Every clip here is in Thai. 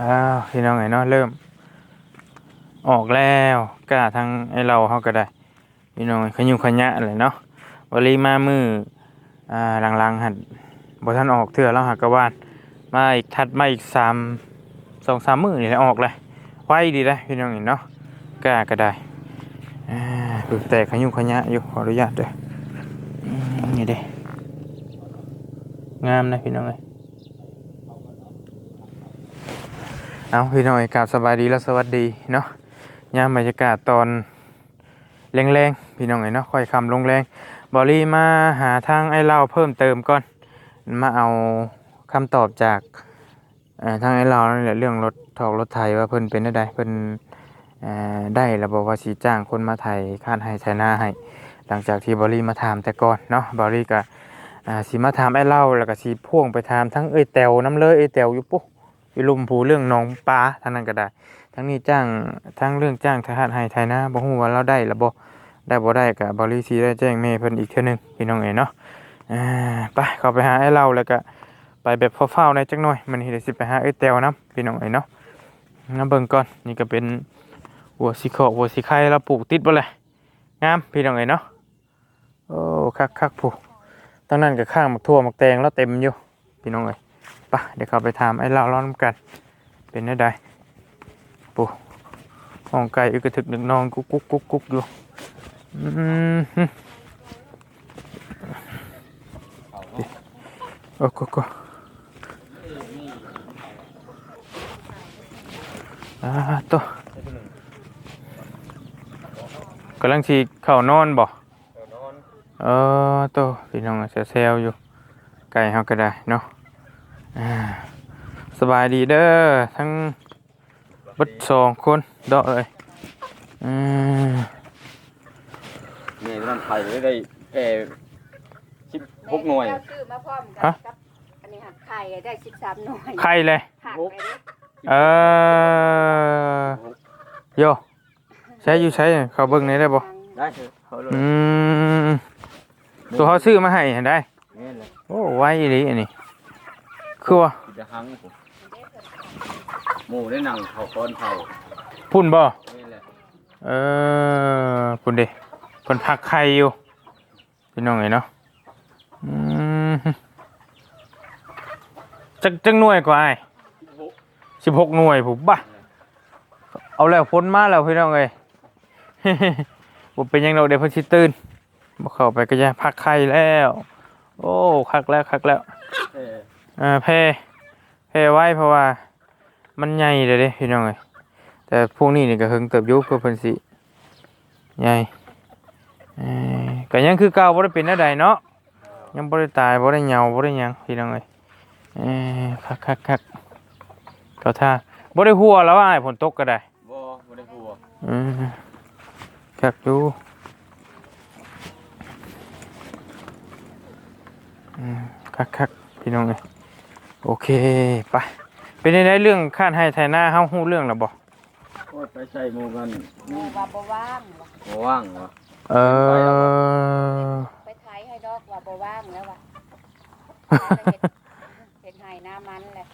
อ้าวพี่น้องไงเนาะเริ่ม ออกแล้วกล้าทางไอ้เราเฮาก็ได้ พี่น้องขยุงขยะเลยเนาะวลีมามืออ่าหลังๆหัดบ่ทันออกเทื่อแล้วหักกะวานมาอีกถัดมาอีกสามสองสามมือนี่แหละออกเลยไวดีเลยพี่น้องเห็นเนาะกล้าก็ได้อ่าดูแต่ขยุงขยะอยู่ขออนุญาตเด้อนี่เด้งามนะพี่น้องเอ้ย เอาพี่น้อยกราบสบายดีและสวัสดีเนาะยามบรรยากาศตอนแรงๆพี่น้องเอ้ยเนาะค่อยคำลงแรงบอลี่มาหาทางไอ้เล่าเพิ่มเติมก่อน มาเอาคำตอบจากเอ่อทางไอ้เรานั่นแหละเรื่องรถถอกรถไทยว่าเพิ่นเป็นได้ใดเพิ่นเอ่อได้ระบบว่าสีจ้างคนมาไทยคาดให้ไทยหน้าให้ หลังจากที่บอรี่มาถามแต่ก่อนเนาะบอรี่ก็อ่าสีมาถามไอ้เล่าแล้วก็สีพ่วงไปถามทั้งเอ้ยแตวน้ำเลยเอ้ยแตวอยู่ปุ๊ อยู่ลุมผูเรื่องน้องปลาทางนั้นก็ได้ ทั้งนี้จ้างทั้งเรื่องจ้างทหารให้ไทยน้าบ่ฮู้ว่าเราได้หรือบ่ได้บ่ได้ก็บอรี่สิได้แจ้งแม่เพิ่นอีกเทื่อหนึงพี่น้องเอ๋ยเนาะอ่าไปเข้าไปหาไอ้เราแล้วก็ไปแบบเฝ้าๆในอยจักหน่อยมันนี่เดี๋ยวสิไปหาไอ้แตวน้ำพี่น้องไอ้เนาะน้ำเบิ่งก่อนนี่ก็เป็นหัวสีขอหัวสีไข่เราปลูกติดบ่เลยงามพี่น้องไอ้เนาะโอ้คักคักๆผู้ตั้งนั้นก็ข้างมักทั่วมักแตงแล้วเต็มอยู่พี่น้องเอ้ ยไปเดี๋ยวเข้าไปถามไอ้เราร้อนำกัน เป็นได้ใดปูห้องไก่อึกกระทึกนึกนองกุ๊กกุ๊กกุ๊กกุ๊กอยู่อืมฮึโอ้โกโกอ่าโตะกำลังสีเข้านอนบ่เออโตะพี่น้องเซลเซลอยู่ไก่เฮาก็ได้เนาะอ่า สบายดีเด้อทั้งเบัดสองคนเดาะเอ้ยอืมนี่มันไทยได้แค่สิบหกหน่วยแม่ซื้อมาพร้อมกันกับอันนี้หักไข่ได้สิบสามหน่วยไข่เลยหักไปเลยเออโยใช้อยู่ใช้เขาเบิ่งนี้ได้บ่ได้เถอะเขาเลยอืมตัวเขาซื้อมาให้เห็นได้นี่แหละโอ้ไว้อีหลีอันนี้ คือว่ากิจะหังผมหมูได้หนังเขาก้อนเขาพุ่นบ่นี่แหละเออพุ่นเด้เพิ่นพักไข่อยู่พี่น้องเอ้ยเนาะอืมจักจักหน่วยกว่าไอ้สิบหกหน่วยผมบ้าเอาแล้วพ้นมาแล้วพี่น้องเอ้ยบ่เป็นหยังดอกเดี๋ยวเพิ่นสิตื่นบ่เข้าไปก็จะพักไข่แล้ว โอ้คักแล้วคักแล้วเออเอ่าแพร่แพร่ไว้เพราะว่ามันใหญ่เลยเด้พี่น้องเอ้ยแต่พวกนี้นี่ก็เฮิงเติบอยุเพื่อเพิ่นสิใหญ่เอ้ยก็ยังคือเก่าบ่ได้เป็นอะไรเนาะยังบ่ได้ตายบ่ได้เหงาบ่ได้หยังพี่น้องเอ้ยเอ้ยคักคักคักก็ท่าบ่ได้หัวแล้วว่าอ้ายฝนตกก็ได้บ่บ่ได้หัวอืมคักอยู่อืมคักคักพี่น้องเอ้ย โอเคไปเป็นในเรื่องคาดให้ไทยหน้าเฮาฮู้เรื่องแล้วบ่โอ้ยไปใส่หมูกันหมู่ว่าบ่ว่างว่ะบ่ว่างวะเออไปไทยให้ดอกว่าบ่ว่างแล้วว่ะเฮ็ดให้หน้ามันแหละ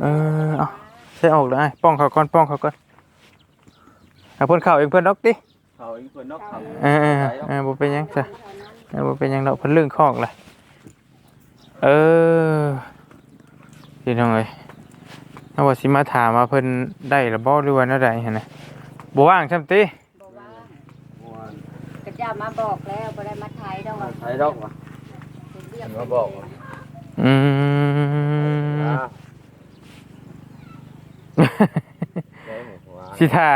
เออเอาใส่ออกเลยป้องเขาก่อนป้องเขาก่อนเอาเพิ่นเข้าเองเพิ่นดอกติเขาอีกคนนอกเขาเออเออเออบ่เป็นหยังจ้ะเออบ่เป็นหยังดอกเพิ่นเรื่องคอกเลยเออ พี่น้องเอ้ยเอาว่าสิมาถามว่าเพิ่นได้หรือบ่หรือว่าแนวใดหั่นน่ะบ่ว่างซ้ํติบ่ว่างก็จะมาบอกแล้วบ่ได้มาไทยดอกว่าไทยดอกวะเรียกมาบอกว่ะอืม อ่า ได้หมดวะสิถ้า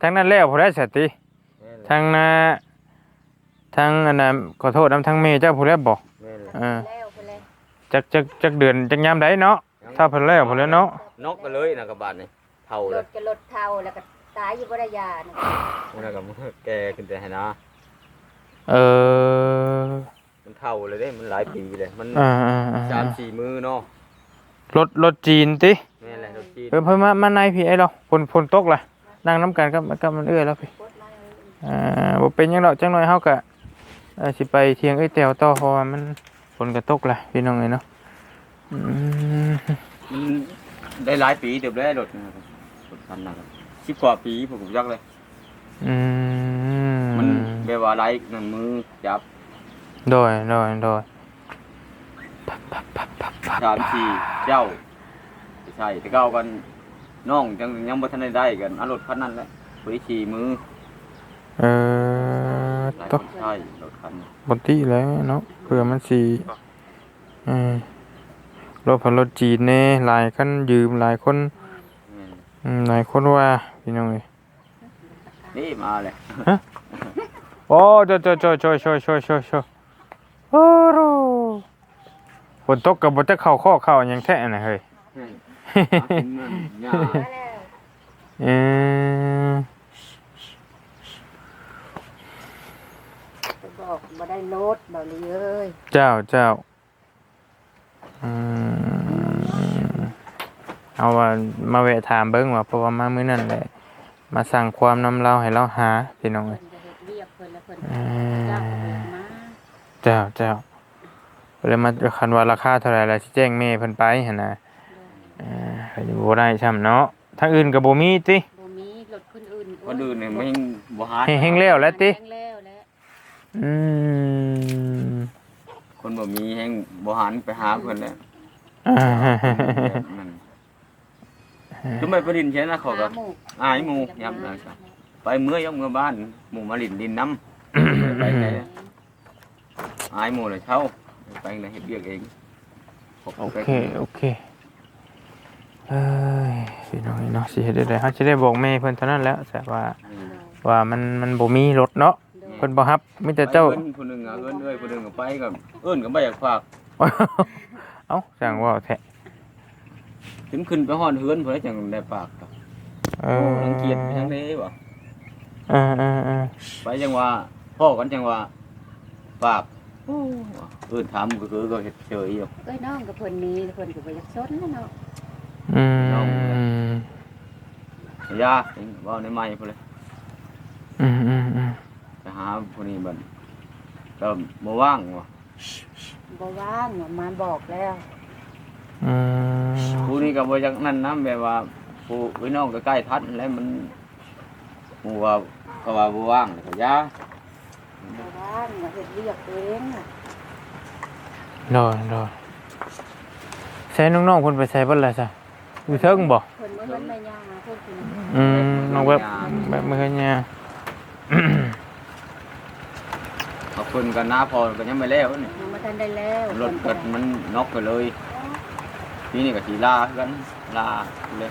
ทั้งนั้นแล้วผู้ใดสตินี่แหละทั้งน่ะทั้งอันน่ะขอโทษนํทั้งเมเจ้าผู้ใดบ่นี่แหละเออแล้วไปเลยจักจักจักเดือนจักยามใดเนาะ ถ้าเพิ่นแล้วเพิ่นแล้วเนาะนกก็เลยนะกับบาดนี่เท่ารเลยถก็รถเท่าแล้วก็ตายอยู่บ่ได้ยานะนั่นกับแกขึ้นแต่ให้นะเออมันเท่าเลยเด้มันหลายปีเลยมันอ่าอ่าอ่าสามสี่มือเนาะรถรถจีนตินี่แหละรถจีนเออเพิ่นมามาในพี่ไอ้เราฝนฝนตกล่ะนั่งน้ำกันกับกับมันเอื้อแล้วพี่ โคตรมาเลยอ่าบ่เป็นหยังดอกจังหน่อยเฮาก็เอ่อสิไปเที่ยงเอ้ยแตวต่อเพราะว่ามันฝนก็ตกล่ะพี่น้องเอ้ยเนาะอื มมันได้หลายปีเดี๋ยวได้รถนะครับรถคันนะครับสิบกว่าปีผมก็ยักเลยอืมมันแบบว่าไรนั่นมือจับโดยโดยโดยสามสี่เจ้าไม่ใช่แต่เก้ากันน้องยังยังบ่ทันได้ได้กันเอารถคันนั้นแหละบริขี่มือ เออหลายต้คองนใช่รถคันบนที่แล้วเนาะเผื่อมันสีเออ รถพันรถจีนเน่หลายคันยืมหลายคนแม่นอืมหลายคนว่าพี่น้องเอ้ยนี่มาเลยโอ้ช่วยช่วยช่วยช่วยช่วยช่วยช่วยช่วยโอ้โหฝนตกกับบจะเข้าข้อเข้าอย่างแท้น่ะเฮ้ยหากินนั่นยามาแล้วเออไปบอกบ่ได้โลดบ่เลยเอ้ยเจ้าเจ้าอืม เอาว่ามาแวะถามเบิ้งว่าเพราะว่ามามื้อนั้นแหละมาสั่งความน้ำเราให้เราหาพี่น้องเอ้ยเพิ่นจะเฮ็ดเรียกเพิ่นแล้วเพิ่นอืเจ้ามเพิ่นมาเจ้าเจ้าเลยมาคันว่าราคาเท่าไหร่ล่ะสิแจ้งแม่เพิ่นไปหั่นน่ะเออก็สิบ่ได้ช่ำเนาะทางอื่นก็บ่มีติบ่มีรถคนอื่นคนอื่นเนี่ยไม่บ่หาให้แห้งแล้วแล้วติแห้งแล้วแล้วอืมคนบ่มีแห่งบ่หันไปหาเพิ่นแล้วอ่า นั่นทำไมประดินใช่นะเขาก็หาหมู่อายหมู่ยับนะครับไปเมื่อยกเมื่อบ้านหมู่มาลินดินน้ำไปไหนอายหมู่เลยเช่าไปไหนเฮ็ดเวียกเองโอเคโอเคเอ้ยพี่น้องเนาะสิเฮ็ดได้ไดเฮาสิได้บอกแม่เพิ่นเท่านั้นแหล้วแต่ว่าว่ามันมันบ่มีรถเนาะเพิ่นบ่รับมีแต่เจ้าไปอิ้นผู้หนึงอะเอิ้นเอ้ยผู้หนึงก็ไปก็เอิ้นก็บ่อยากฝากเอ้าสั่งว่าแท้ ถึงขึ้นไปฮอดเฮือนเพิ่นจังได้ฝากก็เอโอ้อรังเกียจไปทางนี้บ่เออเออเออไปจังว่าพ่อกันจังว่าฝากโอ้เอิ้นถามก็คือก็เฮ็ดเฉยอยู่ เอ้ยน้องกับเพิ่นมีเพิ่นก็บ่อยากสนแล้วเนาะอืมยาเว้าในไม้พุ่นเลยอืมอืมอืมไปหาผู้นี้บัดก็บ่ว่างว่ะบ่ว่างมาบอกแล้ว อืมผู้นี้ก็บ่จักนั่นนํแบบว่าผู้พี่น้องก็ใกล้ทัดแล้วมันหมู่ว่าก็ว่าบ่ว่างแล้วก็ยาบ่ว่างมาเฮ็ดเรียกเองน่ะโดนโดนใช้น้องๆเพิ่นไปใช้เบิ่นล่ะจ้ะอยู่เทิงบ่เพิ่นบ่เฮ็ดแม่ย่าเพิ่นสิอืมน้องแบบแบบมื้อเนี่ยเอาเพิ่นก็หน้าพอก็ยังไม่แล้วนี่ยังบ่ทันได้แล้วรถก็มันน็อกไปเลย ทีนี้ก็สิลาคือกันลาเลย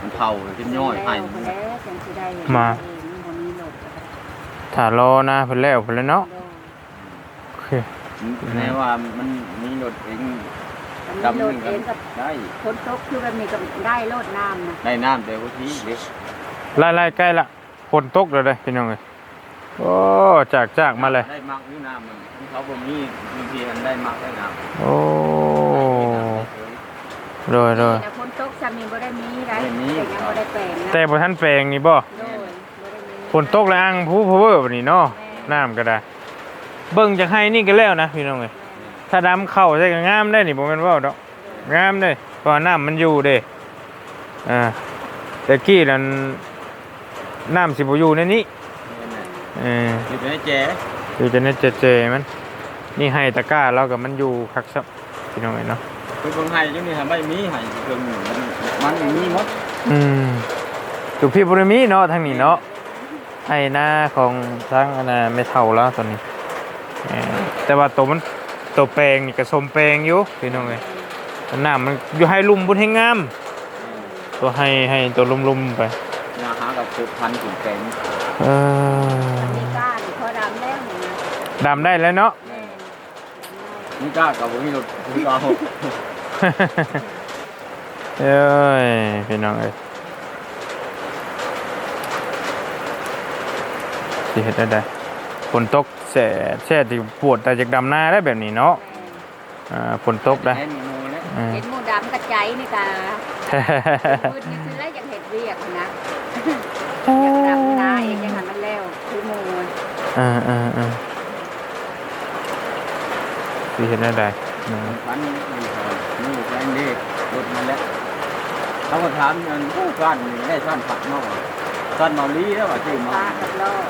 มันเผาขึ้นย่อยให้แล้วแล้วจังสิได้มาเองบ่มีรถถ้ารอนะเพิ่นแล้วเพิ่นแล้วเนาะโอเคแน่ว่ามันมีรถเองดำดำรหถนึ่งเองกับได้คนตกคือแบบนี้ก็ได้รถน้ำนะได้น้ำเดี๋ยวก็ทีเด็กไล่ๆใกล้ละฝนตกแล้วเด้อพี่น้องเอ้ยโอ้จากจากมาเลยได้มากอยู่น้ำมันที่เขาบ่มีบางทีมันได้มากได้น้ำโอ้ โดยโดยแต่คนตกซ้ำนี่บ่ได้มีได้ไม่มีแต่ยังบ่ได้แปลงนะแต่บ่ทันแปลงนี่บ่โดยบ่ได้มีฝนตกแล้วอังผู้เพอเวอร์บัดนี้เนาะน้ำก็ได้ เบิ่งจากให้นี่ก็แล้วนะพี่น้องเอ้ยถ้าดำเข้าใส่ก็งามได้นี่บ่แม่นเว้าดอกงามเด้เพราะว่าน้ำมันอยู่เด้อ่าแต่กี้นั้นน้ำสิบ่อยู่ในนี้เออนี่เป็นไอ้แจ๋อยู่จะเน็ตเจๆมันนี่ให้ตะกร้าเรากับมันอยู่คักซับพี่น้องเอ้ยเนาะ คือเบิ่งให้จังนี่ทำไม่มีให้เพิ่งมันมันมีหมดอืมถูกพี่บุรมีเนาะทางนี้เนาะไอ้หน้าของทางอันน่ะไม่เท่าแล้วตอนนี้เอ่อแต่ว่าตัวมันตัวแปลงนี่ก็สมแปลงอยู่พี่น้องเอ้ยแต่น้ำมันอยู่ให้ลุ่มบุญให้งาม ตัวให้ให้ตัวลุ่มๆไป ยาหากับปลูกพันธุ์ขุนแกงเออมีก้านพอดำแล้วนี่นะดำได้แล้วเนาะ แม่นนี่กล้ากับบ่มีรถคือเอา เอ้ยพี่น้องเอ้ยสิเฮ็ดได้ได้ฝนตกแส่แส่ที่ปวดแต่จากดำหน้าได้แบบนี้เนาะอ่าฝนตกได้แม่นหมูแล้วอืม เห็นหมูดำกระใจนี่ตาพูดนี่คือแล้วยังเห็ดเรียกนะอยากดำได้ยังหันมันแล้วคือหมูอ่าอ่าอ่าสิเฮ็ดได้ ได้อืมพันธุ์นี่พอนี่แพงดีรถนั่นแหละเขาก็ถามเงินผู้การนี่ได้ท่านผักเนาะท่านเมาลีแล้วว่าชื่อปมาลากับโลก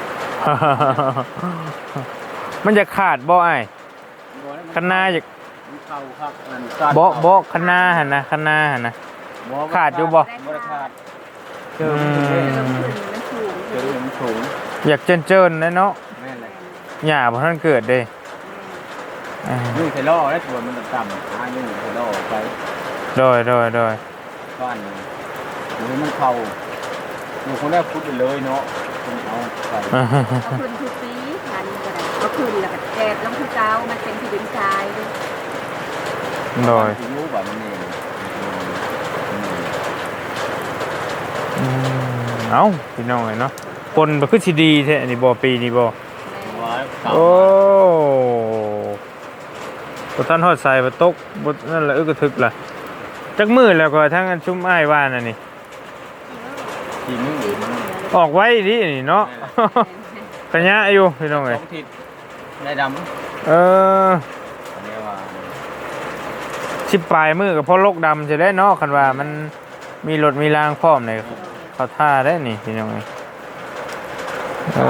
มันจะขาดบ่ไอ้ายคณะอยากมันเข้าครับมันซ่านบ่บ่คณะหั่นนะคณะหั่นนะบ่ขาดอยู่บ่บ่ได้ขาดเจออืมันเริ่มมขึ้นมันสูงเจอมันสูงอยากเจินเจินๆนะเนาะแม่นเลยหญ้าบ่ทันเกิดเด้ อ่ายุ่งไทล่อแล้วตัวมันต่ำหายุ่งไทล่อไปโดยโดยโดยบ้านนี่หรือมันเข้าอยู่คนแรกพูดไปเลยเนาะคนเอาไปอ่าเอาขึ้นทุกปีพันก็ได้เอาขึ้นแล้วก็แกบลงที่เก้ามันเป็นที่ดินทรายด้วยโดยที่รู้ว่ามันเองอืมเอ้าพี่น้องเอ้ยเนาะคนบ่คือสิดีแท้อันนี้บ่ปีนี้บ่แม่ว่าเก่าโอ้ บ่ทันฮอดใส่บ่ตกบ่นั่นแหละอึกกระทึกล่ะจักมื้อแล้วก็ทั้งอันชุมอ้ายว่านั่นนี่ทีนึงดีมากเลยออกไว้ดินี่เนาะกะยะอยู่พี่น้องสเอ้ยองทิศได้ดำเอออันนี้ว่าสิปลายมือกับพ่อโลกดำจะได้เนาะคันว่ามันมีรถมีรางพร้อมเลยเขาท่าได้นี่พี่น้องเอ้ยเอ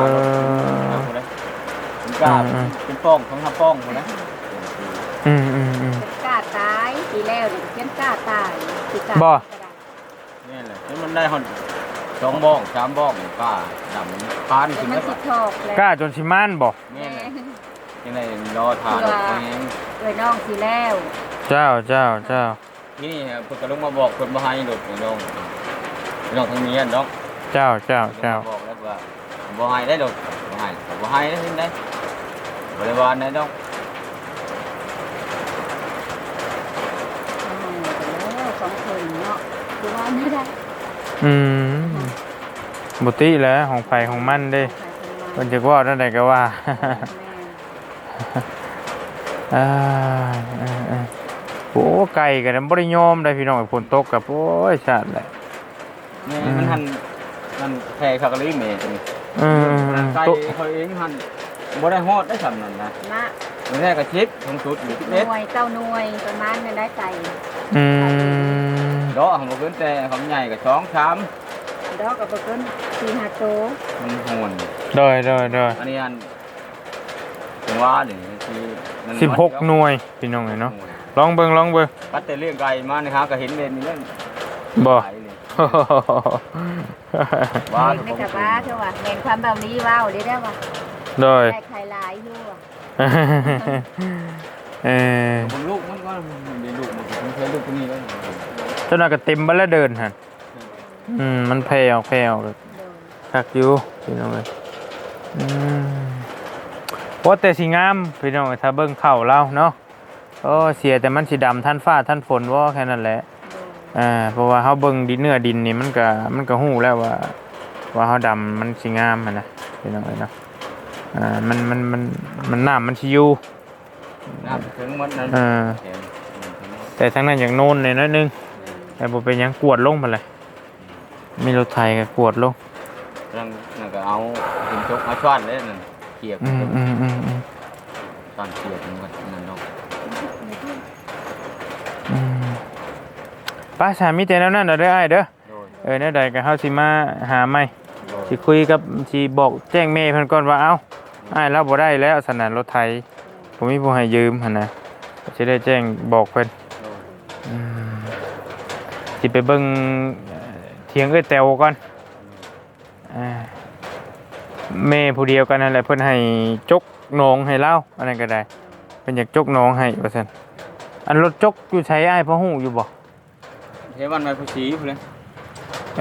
อเป็นกล้าเป็นป้องของทำป้องคนนะ อืมอืมอืมเป็นกล้าตายปีแล้วเนี่ยเป็นกล้าตายปีกล้าบ่ก็ได้นี่แหละแล้วมันได้หอนสองบ้องสามบ้องกล้าดำพานแล้วขึ้นมันแล้วสิทอกแล้วกล้าจนชิมานบอกนี่แม่แหละยังไงรอทานเองเอ้ยน้องสิแล้วเจ้าเจ้าเจ้านี่เพิ่นก็ลงมาบอกคนมาให้หลุดน้องน้องทางนี้น้องเจ้าเจ้าเจ้าบอกแล้วว่าบ่ให้ได้หลุดบ่ให้บ่ให้ได้ได้บริวารได้ดอก เอาสองคนเนาะ คือว่าไม่ได้อืมบุติแหล้วของไผของมันเด้มันจะว่านั่นใดก็ว่า อ่าเออเออโอ้ไก่กันบ่ได้ยอมได้พี่น้องไอ้ฝนตกกับโอ้ยชาติแหละนี่มันหันมันแพ้คากะลีเมตัวนี้อืมอืมอืมไก่ตุ๊เขาเองหันบ่ได้ฮอดได้สำนั่นนะนะมันแค่กระชิดของสุดอยู่ที่หเม็ดน่วยเต้าหน่วยประมาณนั้นได้ไก่อืม ดอกของบ่เกินแต่ของใหญ่ก็สองสามดอกกับเกินสี่ห้าโต มันโหนโดยโดยโดยอันนี้อันถึงว่านี่ที่มันสิบหกหน่วยพี่น้องไอ้เนาะลองเบิ่งลองเบิ่งปัดแต่เรื่องไก่มานี่ฮะก็เห็นเด่นนี่เรื่องบ่ ไก่นี่เด็กในกับว่าเท่าว่าแห่งความแบบนี้ว้าวได้ได้ว่าโดย ได้ใครหลายอยู่อะเออ ผมลูกมันก็มันมีลูกมันผมเคยลูกคนนี้แล้ว เจ้าหน้าก็เต็มบัดแล้วเดินหั่นอืมมันแผ่วแผ่วเลยโดยคักอยู่พี่น้องเอ้ยอืมว่าแต่สิงามพี่น้องเอ้ยถ้าเบิ่งเข้าเราเนาะโอ้เสียแต่มันสิดำท่านฟ้าท่านฝนว่าแค่นั้นแหละโดยอ่าเพราะว่าเฮาเบิ่งดินเนื้อดินนี่มันก็มันก็ฮู้แล้วว่า ว่าเฮาดำมันสิงามหั่นนะพี่น้องเอ้ยเนาะอ่ามันมันมันมันน้ำมันสิอยู่น้ำถึงมันนั้นอ่าแต่ทั้งนั้นอย่างโน้นเนี่ยน้อยนึง แต่บ่เป็นหยังกวดลงมาเลยมีรถไถก็กวดลงนั่นนั่นก็เอาถึงจกมาช้อนเลยนั่นเกียบอืมอืมอืมอืมช้อนเกียบมันก็นั่นเนาะอืมป้าสามีแต่แนวนั้นเด้อเด้ออ้ายเด้อโดยเออแนวใดก็เฮาสิมาหาใหม่โดยสิคุยกับสิบอกแจ้งแม่เพิ่นก่อนว่าเอ้าอ้ายเราบ่ได้แล้วสนานรถไถผมมีผู้ให้ยืมหั่นนะก็สิได้แจ้งบอกเพิ่นโดยอืม สิไปเบิ่งเอ่อเถียงเอ้ยแตวก่อนอ่าแม่ผู้เดียวกันนั่นแหละเพิ่นให้จกหนองให้เล่าอันนั้นก็ได้เพิ่นอยากจกหนองให้ว่าซั่นอันรถจกอยู่ใช้อ้ายพ่อฮู้อยู่บ่เฮ้ยมันมาผู้ชี้พุ่นเลย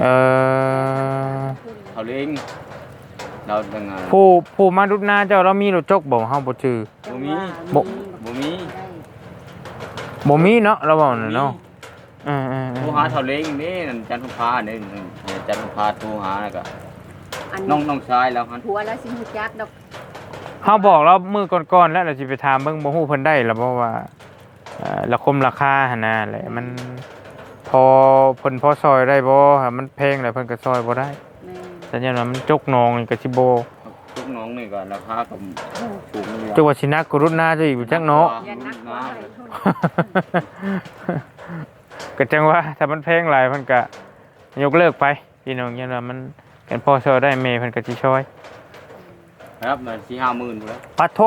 เอ่อเขาเลี้ยงเราดังไงผู้ผู้มาดุดหน้าเจ้าเรามีรถจกบ่เฮาบ่ชื่อบ่มีบ่บ่มีบ่มีเนาะเราเว้าน่ะเนาะ เออผู้หาเขาเลี้ยงนี่นั่นจันทพาเนี่ยจันทพาทูหาแล้วก็อันน้องน้องชายแล้วครับผัวแล้วสิหูจักดอกเฮาบอกเรามื้อก่อนๆแล้วเราสิไปถามเบิ่งบ่ฮู้เพิ่นได้แล้วบ่ว่าเอ่อราคมราคาหั่นน่ะแหละมันพอเพิ่นพอซอยได้บ่ฮะมันแพงแล้วเพิ่นก็ซอยบ่ได้แม่สัญญาณว่ามันจกหนองนี่ก็สิบ่ทุกน้องนี่ก็ราคาก็สูงนี่จักว่าสินักกรุณาจะอีกจักเนาะอย่านักว่าอะไรเท่านั้น ก็จังว่าถ้ามันแพงหลายมันก็ยกเลิกไปพี่น้องยันว่ามันกันพอซอได้เมย์เพิ่นก็สิช่วยครับมันสี่ห้าหมื่นแล้วปัดโท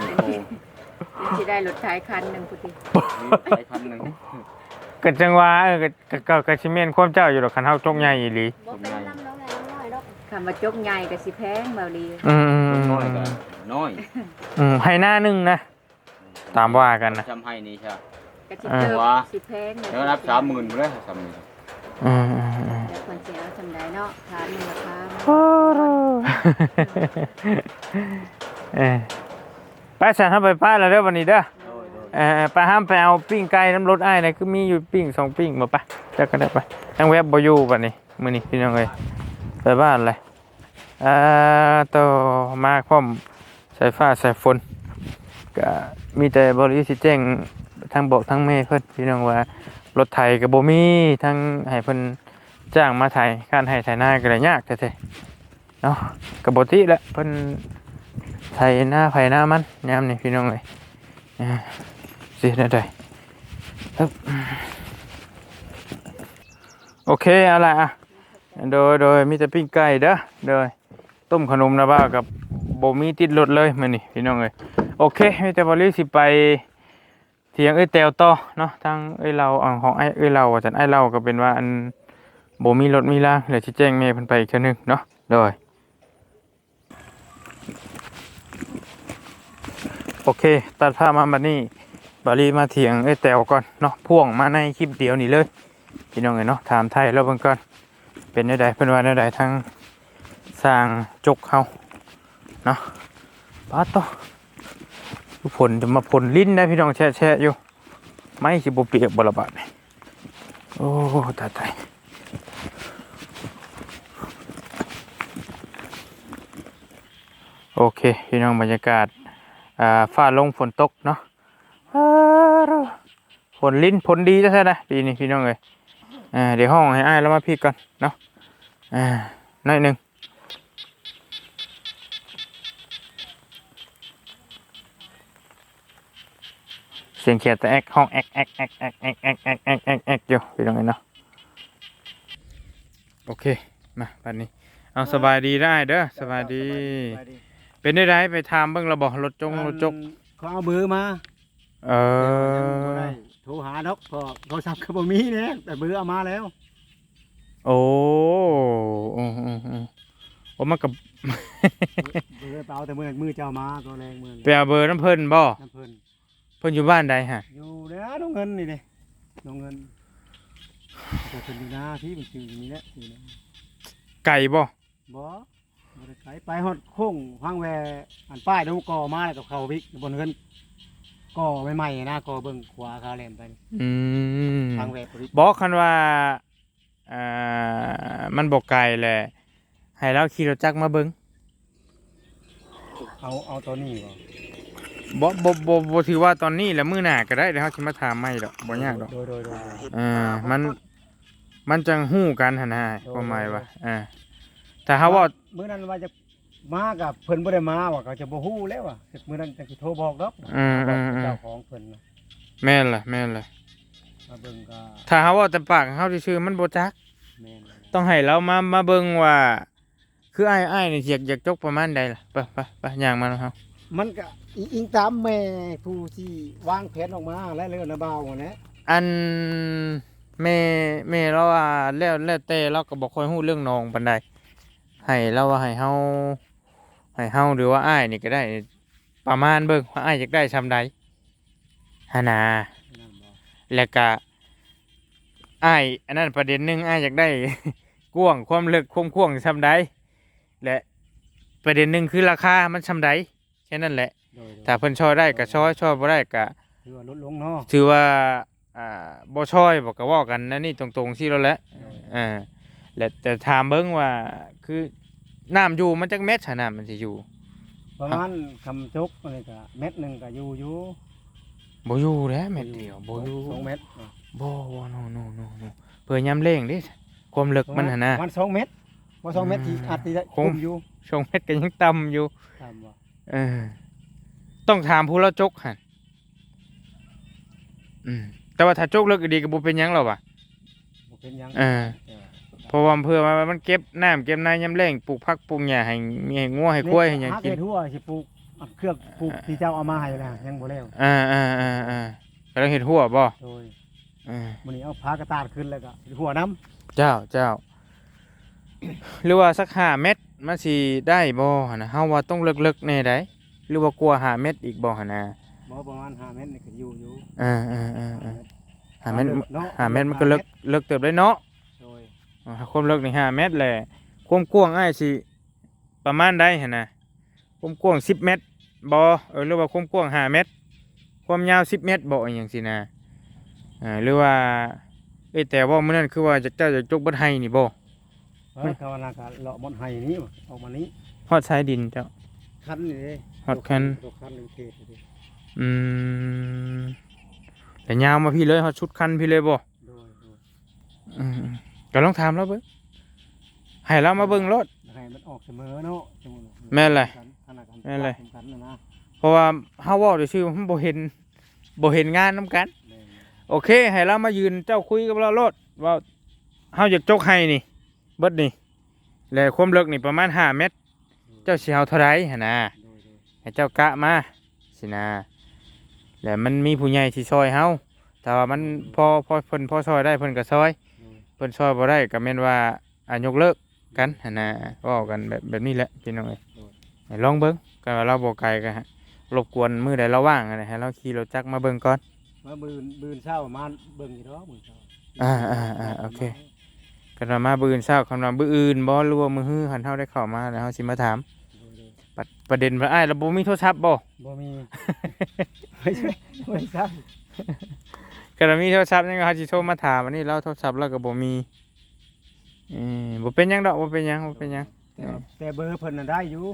มีโตสิได้รถไถคันหนึงพุทธิมีไปคันหนึ่งก็จังว่าเออก็ก็ก็ก็สิแม่นความเจ้าอยู่ดอกคันเฮาจกใหญ่อีหลีตรงใหญ่คำว่าจกใหญ่ก็สิแพงเบาดีอืมน้อยก็น้อย อืมให้หน้าหนึงนะ ตามว่ากันนะจำให้นี่ใช่ ก็สิเติบว่าสิแพงแล้วรับสามหมื่นไปเลยสามหมื่นอืมอืมอืมเดี๋ยวคนสิเอาทำได้เนาะทานราคาโอ้โหเออไปสั่นเฮาไปป้าแล้วเด้อวันนี้เด้อโดยโดยเออไปห้ามไปเอาปิ้งไก่น้ำรถอ้ายนะคือมีอยู่ปิ้งสองปิ้งมาปะจะก็ได้ไปทั้งเว็บบอยู่บัดนี้มื้อนี้พี่น้องเอ้ยไปบ้านเลยอ่าต่อมาพร้อมสายฟ้าสายฝนก็มีแต่บริสิแจ้ง ทั้งบอกทั้งเมย์เพิ่นพี่น้องว่ารถไถก็บ่มีทั้งให้เพิ่นจ้างมาไถการให้ไถนาก็ได้ยากแท้ๆเนาะก็บ่ติและเพิ่นไถหน้าไผหน้ามันยามนี้พี่น้องเอ้ยสิได้ได้โอเคเอาล่ะอะโดยโดยมีแต่ปิ้งไก่เด้อโดยต้มขนมนะบ้ากับโบมีติดรถเลยมื้อนี้พี่น้องเอ้ยโอเคมีแต่บริสิไป ถียงเอ้ยแตวต่อเนาะทางเอ้ยเราอ่าของไอ้เอ้ยเราว่าจันไอ้เราก็เป็นว่าอันโบมีรถมีล่างเดี๋ยวสิแจ้งแม่เพิ่นไปอีกเทื่อนึงเนาะโดยโอเค ตัดภาพมาบัดนี้บารีมาเถียงไอ้ยแตวก่อนเนาะพ่วงมาในคลิปเดียวนี่เลยพี่น้องเอ้ยเนาะถามไทยแล้วเบิ่งก่อนเป็นได้ใดเป็นว่าได้ใดทั้งสร้างจกเฮาเนาะปาดต่อ ผลจะมาผลลิ้นได้พี่น้องแช่ๆอยู่ไม่สิบเปียกบ่ละบาดนี่โอ้ตายตายโอเค พี่น้องบรรยากาศอ่าฟ้าลงฝนตกเนาะอ่าผลลิ้นผลดีจะใช่ไหมปีนี้พี่น้องเลยอ่าเดี๋ยวห้องให้อ้ายแล้วมาพี่ก่อนเนาะอ่าหน่อยหนึ่ง สียงเขียดแต่แอกห้องแอกแอกแอกแอกแอกแอกแอกแอกแอกแอกอยู่พี่น้องเลยเนาะโอเคมาปันนี้ เอาสบายดีได้เด้อสบายดี เป็นได้ไรไปทำเบิ่งระบอกรถจงรถจกเขาเอาเบอร์มา เออโทรหาดอกเพอโทรศัพท์ก็บ่มีเนี่ยแต่เบอร์เอามาแล้ว โอ้อืมอืมอืมโอ้มันกับเบอร์เปล่าแต่มือมือเจ้ามาตัวแรงมือไปเอาเบอร์น้ำเพิ่นบ่น้ำเพิ่น เพิ่นอยู่บ้านใดฮะอยู่เด้อน้องเงินนี่เด้น้องเงินแต่เพิ่นอยู่หน้าที่มันชื่ออย่างนี้แหละชื่อนะไก่บ่บ่บ่ได้ไกลไปฮอดโค้งพังแวอันป้ายดูก่อมาแล้วก็เข้าวิกบนเงินก่อใหม่ๆนะก่อเบิ่งขวาคาแลมไปนี่อืมพังแวปริบอกคันว่าอ่ามันบ่ไกลแหละให้เราขี่รถจักรมาเบิ่งเอาเอาตัวนี้บ่ บ่บ่บ่บ่ถือว่าตอนนี้แหละมื้อหน้าก็ได้เดี๋ยวเฮาสิมาถามใหม่ดอกบ่ยากดอกโดยโดยโดยอ่ามันมันจังฮู้กันหั่นน่ะความหมายว่าอ่าถ้าเฮาเว่ามื้อนั้นว่าจะมากับเพิ่นบ่ได้มาว่าเขาจะบ่ฮู้แล้วอะมื้อนั้นจะสิโทรบอกดอกอืมบอือกมอืมเจ้าของเพิ่นน่ะแม่นล่ะแม่นล่ะมาเบิ่งก็ถ้าเฮาเว่าแต่ปากเฮาซื่อๆมันบ่จักแม่นเลยต้องให้เรามามาเบิ่งว่า คือไอ้ไอ้ายนี่อยากอยากจกประมาณใดล่ะไปไปไปย่างมาแล้วครับมันก็ อิอิงตามแม่ผู้ที่วางแผนออกมาและเรื่องระเบาเนแหละอันแม่แม่เราว่าแล้วแล้วแต่เราก็บ่ค่อยฮู้เรื่องน้องปานใดให้เราว่าให้เฮาให้เฮาหรือว่าอ้ายนี่ก็ได้ ประมาณเบิ่งว่าอ้ายอยากได้ซำใดหนนาแล้วก็อ้ายอันนั้นประเด็นหนึงอ้ายอยากได้ กว้างความลึกความกว้างซำใดและประเด็นหนึงคือราคามันซำใดแค่นั้นแหละ ถ้าเพิ่นช่วยได้ก็ช่วยช่วยบ่ได้ก็ถือว่าลดลงเนาะถือว่าอ่าบ่ช่วยบ่ก็เว้ากันนะนี่ตรงๆสิแล้วแหละอ่าและแต่ถามเบิ่งว่าคือน้ำอยู่มันจักเม็ดซะน้ำมันสิอยู่ประมาณคำจกอะไรก็เม็ดหนึงก็อยู่อยู่บ่อยู่แหล้วเม็ดเดียวบ่อยู่สองเม็ดบ่บ่โนโนโนโนเพื่อยามเร่งเด้ความลึกมันหั่นนะมันสองเม็ดบ่สองเม็ดที่อืมอาจสิได้คงคุมอยู่ช่วงเม็ดก็ยังต่ำอยู่ตามว่าเออ ต้องถามผู้ละจกหั่นอืมแต่ว่าถ้าจกเลิกดีก็บ่เป็นหยังหรอกว่ะบ่เป็นหยังเออเพราะว่าเพื่อว่ามันเก็บน้ำเก็บน้ำยามแล้งปลูกผักปลูกหญ้าให้มีให้งัวให้ควายให้หยังกินเฮ็ดหัวสิปลูกอันเครื่องปลูกที่เจ้าเอามาให้นะยังบ่แล้วอ่าอ่าอ่าอ่าก็ต้องเฮ็ดหัวบ่โดยอ่ามื้อนี้เอาพากระตาดขึ้นแล้วก็เฮ็ดหัวน้ำเจ้าเจ้าหรือว่าสัก5เม็ดมันสิได้บ่หั่นนะเฮาว่าต้องเลิกๆแน่ใด หรือว่ากลัว5เม็ดอีกบ่หั่นนะบ่ประมาณ5เมตรนี่ก็อยู่อยู่อ่าอ่าอ่าอ่า5เม็ดเนาะ5เม็ดมันก็เลิกเลิกเติบได้เนาะโดยอ่าความเลิกนี่5เมตรแหละความกว้างอ้ายสิประมาณใดหั่นนะความกว้าง10เมตรบ่เออหรือว่าความกว้าง5เมตร ความยาว10เมตรบ่อหย่างสินะอ่าหรือว่าเอ้ยแต่ว่ามื้อนั้นคือว่าจะเจ้าจะจกเบิดให้นี่บ่เออเขาว่านาก็เลาะมดไห้นี้ว่ะออกมานี้ ฮอดชายดินเจ้า คันนี่เด้ฮอดคันตัวคันหนึงเทศนี่เด้อืมแต่ยาวมาพี่เลยฮอดชุดคันพี่เลยบ่โดยโดยอืมก็ลองถามแล้วเบิ่งให้เรามาเบิ่งรถ ให้มันออกเสมอเนาะสมมุติว่าแม่นเลยขนาดกันแม่นเลยสำคัญนะนะเพราะว่าเฮาเว้าได้ชื่อมันบ่เห็นบ่เห็นงานนํกัน แม่นโอเค ให้เรามายืนเจ้าคุยกับเราโลดว่าเฮาอยากจกให้นี่ เบิดนี่ แล้วความลึกนี่ประมาณ 5 เมตรเจ้าสิเอาเท่าไรหั่นนะโดยโดยให้เจ้ากะมาสินะแล้วมันมีผู้ใหญ่ที่ซอยเฮาแต่ว่ามันพอพอเพิ่นพอซอยได้เพิ่นก็ซอยโดยเพิ่นซอยบ่ได้ก็แม่นว่าอายกเลิกกันหั่นนะเว้ากันแบบแบบนี้แหละพี่น้องเอ้ยให้ลองเบิ่งก็ว่าเราบ่ไกลก็ฮะรบกวนมื้อใดเราว่างอะนะให้เราขี่รถจักรมาเบิ่งก่อนมาบืนบืนเช้ามาเบิ่งอยู่เนาะมื้อเช้าอ่าอ่าอ่าโอเคกันว่ามาบื้ออื่นเช้าคำว่าบื้ออื่นบ่หรือว่ามื้อฮื้อหันเฮาได้เข้ามาแล้วเฮาสิมาถามโดยโดย ประประเด็นว่าอ้ายเราบ่มีโทรศัพท์บ่ บ่มีไม่ใช่ไม่ใช่ก็มีโทรศัพท์ยังเขาสิโทรมาถามอันนี้เราโทรศัพท์เราก็บ่มีเออบ่เป็นหยังดอกบ่เป็นหยังบ่เป็นหยัง แต่แต่เบอร์เพิ่นน่ะได้อยู่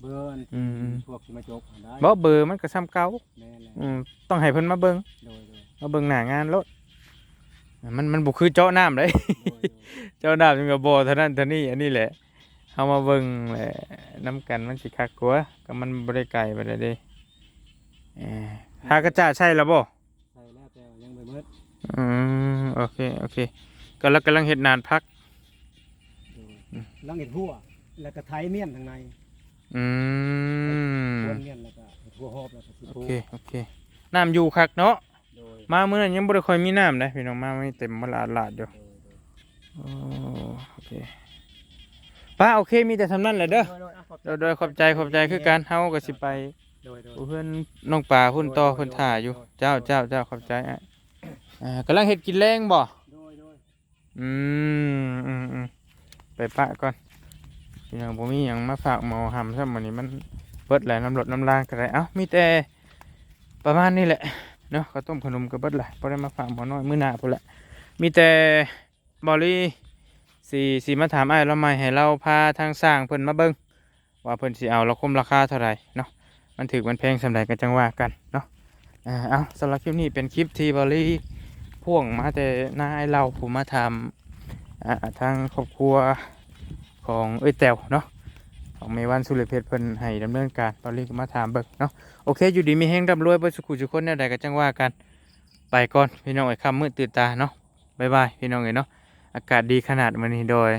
เบอร์อันอืม พวกที่มาจกน่ะได้บ่เบอร์มันก็ซ้ำเก่าแม่นแหละอืมต้องให้เพิ่นมาเบิ่งโดยโดยมาเบิ่งหน้างานรถมันมันบ่คือเจาะน้ำเลย โดยโดยเจาะน้ำมันก็บ่เท่านั้นเท่านี้อันนี้แหละ เฮามาเบิ่งแหละนํกันมันสิคักกว่าก็มันบ่ได้ไกลไปได้เด้เออหากระจาใช่แล้วบ่ใช่แล้วแต่ยังไม่เบิดอืมโอเคโอเคก็แล้วกำลังเฮ็ดนานพักโดยลังเห็ดหัวแล้วก็ไทยเมี่ยนทางในอืมหัวเมี่ยนแล้วก็เห็ดหัวหอบแล้วก็สิโอปูเคโอเคน้ำอยู่คักเนาะโดยมามื้อนั้นยังบ่ได้ค่อยมีน้ำนะพี่น้องมาไม่เต็มมาลาดลาดอยู่โดยโดยโอ้โอเค ป้าโอเคมีแต่ทำนั่นแหละเด้อโดยอะขอบโดยโดยขอบใจขอบใจคือการเฮาก็สิไปโดยโดยเพื่อนน้องป่าพุ่นต่อเพิ่นถ่าอยู่ เจ้าเจ้าเจ้าขอบใจอะอ่ากำลังเฮ็ดกินแรงบ่โดยโดยอืมอืมอืมไปปะก่อนพี่น้องผมมีอย่างมาฝากหมอหำซ้ำวันนี้มันเบิดแหละน้ำรดน้ำลางกันไรเอ้ามีแต่ประมาณนี้แหละเนาะข้าวต้มขนมก็เบิดแหละพอได้มาฝากหมอน้อยมื้อหน้าพุ่นแหละมีแต่บอลี่ สีสีมาถามไอ้เราไม่ให้เราพาทางสร้างเพิ่นมาเบิ่งว่าเพิ่นสิเอาเราคมราคาเท่าไหร่เนาะมันถึกมันแพงสำใดก็จังว่ากันเนาะเอาสำหรับคลิปนี้เป็นคลิปที่บอลี่พ่วงมาแต่หน้าไอ้เราผมมาทำทางครอบครัวของเอ้ยแต้วเนาะของเมวันสุริเพชรเพิ่นให้ดำเนินการตอนนี้ก็มาถามเบิกเนาะโอเคอยู่ดีมีแห้งร่ำรวยเบิดสุขุสุคนแนวใดก็จังว่ากันไปก่อนพี่น้องไอ้คำมืดตื่นตาเนาะบายบายพี่น้องเอ้เนาะ อากาศดีขนาดวันนี้โดย